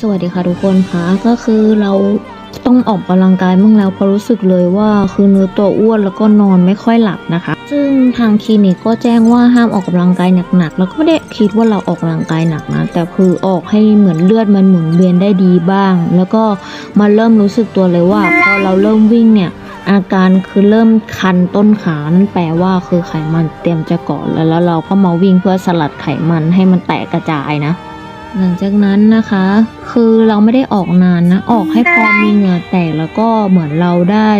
สวัสดีค่ะทุกคนค่ะก็คือเราต้องออกกำลังกายบ้างแล้วเพราะรู้สึกเลยว่าคือเนื้อตัวอ้วนแล้วก็นอนไม่ค่อยหลับนะคะ ซึ่งทางคลินิกก็แจ้งว่าห้ามออกกำลังกายหนักๆแล้วก็ไม่ได้คิดว่าเราออกกำลังกายหนักนะแต่คือออกให้เหมือนเลือดมันหมุนเวียนได้ดีบ้าง แล้วก็มาเริ่มรู้สึกตัวเลยว่าพอเราเริ่มวิ่งเนี่ยอาการคือเริ่มคันต้นขานั่นแปลว่าคือไขมันเตรียมจะเกาะแล้วแล้วเราก็มาวิ่งเพื่อสลัดไขมันให้มันแตกกระจายนะ หลังจากนั้นนะคะ คือเราไม่ได้ออกนานนะ ออกให้พอมีเหงื่อแตกแล้วก็เหมือนเราได้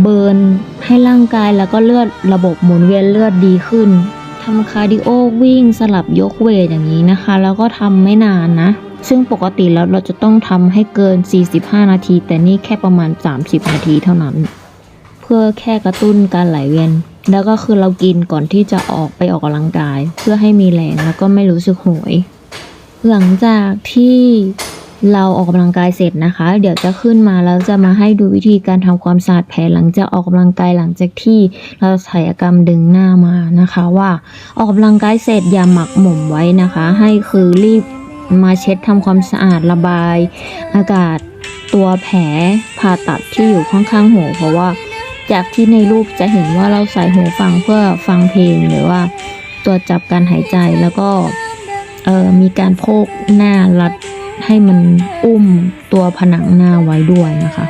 เบิร์นให้ร่างกายแล้วก็เลือดระบบหมุนเวียนเลือดดีขึ้นทำคาร์ดิโอวิ่งสลับยกเวทอย่างนี้นะคะ แล้วก็ทำไม่นานนะ ซึ่งปกติแล้วเราจะต้องทำให้เกิน 45 นาที แต่นี่แค่ประมาณ 30 นาทีเท่านั้น เพื่อแค่กระตุ้นการไหลเวียน แล้วก็คือเรากินก่อนที่จะออกไปออกกำลังกาย เพื่อให้มีแรงแล้วก็ไม่รู้สึกโหยหลังจากที่ เราออกกำลังกายเสร็จนะคะ เดี๋ยวจะขึ้นมาแล้วจะมาให้ดูวิธีการทำความสะอาดแผลหลังจากออกกำลังกายหลังจากที่เราศัลยกรรมดึงหน้ามานะคะ ว่าออกกำลังกายเสร็จอย่าหมักหมมไว้นะคะ ให้คือรีบมาเช็ดทำความสะอาดระบาย อากาศตัวแผลผ่าตัดที่อยู่ข้างๆหูเพราะว่าจากที่ในรูปจะเห็นว่าเราใส่หูฟังเพื่อฟังเพลงหรือว่าตัวจับการหายใจแล้วก็มีการโพกหน้ารัด ให้มันอุ้มตัวผนังหน้าไว้ด้วยนะคะ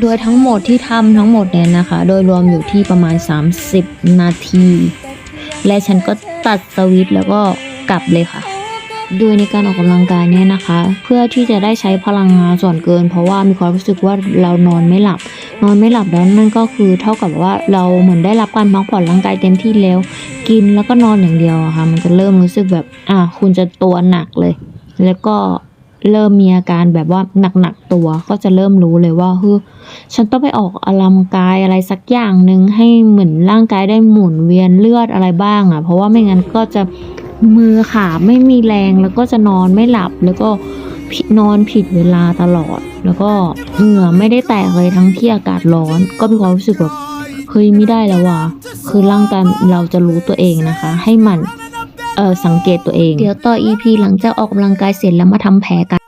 โดยทั้งหมดที่ทำทั้งหมดเนี่ยนะคะ โดยรวมอยู่ที่ประมาณ 30 นาที และฉันก็ตัดสวิตแล้วก็กลับเลยค่ะโดยในการออกกำลังกายเนี่ยนะคะ เพื่อที่จะได้ใช้พลังงานส่วนเกิน เพราะว่ามีความรู้สึกว่าเรานอนไม่หลับ นอนไม่หลับแล้วนั่นก็คือเท่ากับว่าเราเหมือนได้รับการพักผ่อนร่างกายเต็มที่แล้ว กินแล้วก็นอนอย่างเดียวอะค่ะมันจะเริ่มรู้สึกแบบอะคุณจะตัวหนักเลย แล้วก็ เริ่มมีอาการแบบว่าหนักๆตัวก็จะเริ่มรู้เลยว่าเฮ้ยฉันต้องไปออกกำลังกายอะไรสักอย่างหนึ่งให้เหมือนร่างกายได้หมุนเวียนเลือดอะไรบ้างอะเพราะว่าไม่งั้นก็จะมือขาไม่มีแรงแล้วก็จะนอนไม่หลับแล้วก็นอนผิดเวลาตลอด แล้วก็เหงื่อไม่ได้แตกเลยทั้งที่อากาศร้อน ก็มีความรู้สึกแบบเฮ้ยไม่ได้แล้วว่ะคือร่างกายเราจะรู้ตัวเองนะคะ ให้มัน เออสังเกตตัวเอง เดี๋ยวต่อ EP หลังจากออกกำลังกายเสร็จแล้วมาทำแผลกัน